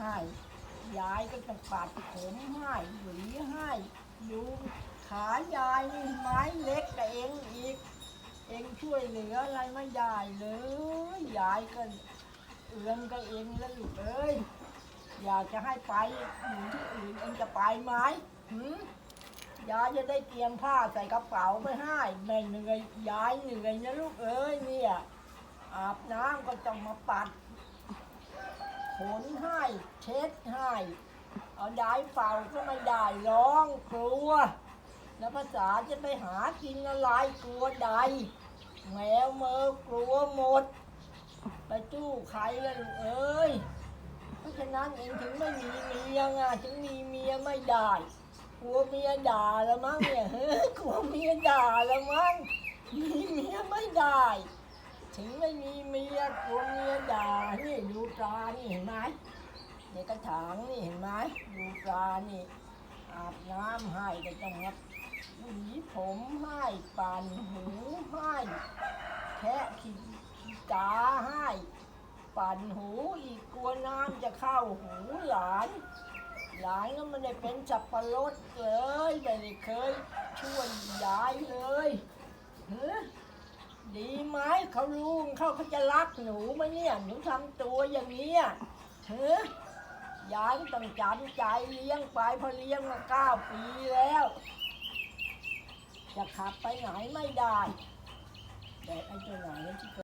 ให้ ยายก็ต้องปัดผมให้หวีให้ดูขายายนี่ไม้เล็กกับเองอีก เองช่วยเหลืออะไรไม่ได้เลย ยายก็เอื้อนก็เองแล้วลูกเอ้ย อยากจะให้ไปอยู่ที่อื่นเองจะไปไหมหืมยายจะได้เตรียมผ้าใส่กระเป๋าไปให้ไม่เหนื่อยยายเหนื่อยนะลูกเอ้ยเนี่ยอาบน้ำก็ต้องมาปัด ขนให้เช็ดให้เอาได้เป่าก็ไม่ได้ร้องกลัว แล้วภาษาจะไปหากินอะไรกลัวใด แมวเมอกลัวหมด ไปจู้ใครล่ะลูกเอ้ย เพราะฉะนั้นเองถึงไม่มีเมียไงถึงมีเมียไม่ได้กลัวเมียด่าล้วมั้งเนี่ยเฮ้ยกลัวเมียด่าล้วมั้งมีเมียไม่ได้ ถึงไม่มีเมียกลัวเมียด่า ปลานี่เห็นไหมในกระถางนี่เห็นไหมดูปลานี่อาบน้ำให้ก็ต้องมาหวีผมให้ปั่นหูให้แคะขีตาให้ ปั่นหูอีกกลัวน้ำจะเข้าหูหลานหลานก็ไม่ได้เป็นสับปะรดเลยไม่ได้เคยช่วยยายเฮ้ยดี ไหมเขารู้เขาเขาจะรักหนูไหมเนี่ยหนูทำตัวอย่างนี้ยเฮ้ยยายก็ต้องจำใจเลี้ยงไปเพอเลี้ยงมาเก้าปีแล้ว จะขับไปไหนไม่ได้ แต่ไอ้ตัวไหนที่